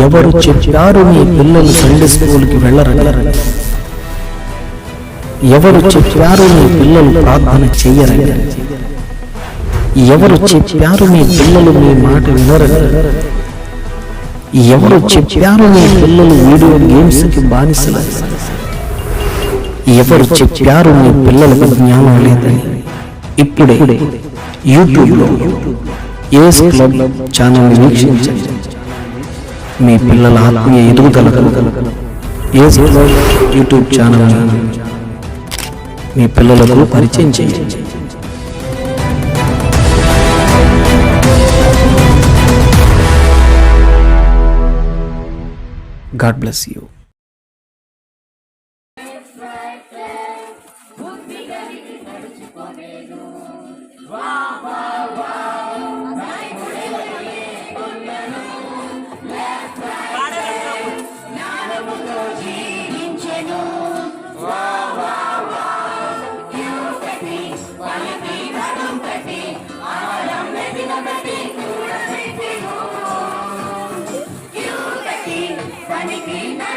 ఎవరు చెప్పారు మీ పిల్లలు సండే స్కూల్కి వెళ్ళరని ఎవరు చెప్పారు మీ పిల్లలు ప్రార్థన చెయ్యరని ఎవరు చెప్పారు మీ పిల్లలు మీ మాట వినరని ఎవరు చెప్పారు మీ పిల్లలు వీడియో గేమ్స్కి బానిసలని ఎవరు చెప్పారు మీ పిల్లలకు జ్ఞానం లేదని? ఇప్పుడే యూట్యూబ్లో ఏస్ క్లబ్ ఛానల్ వీక్షించండి. మీ పిల్లల ఆత్మీయ ఎదుగుదలకు యూట్యూబ్ ఛానల్ మీ పిల్లలకు పరిచయం చేయండి. God bless you. Wow!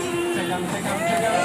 Take down, take down, take down.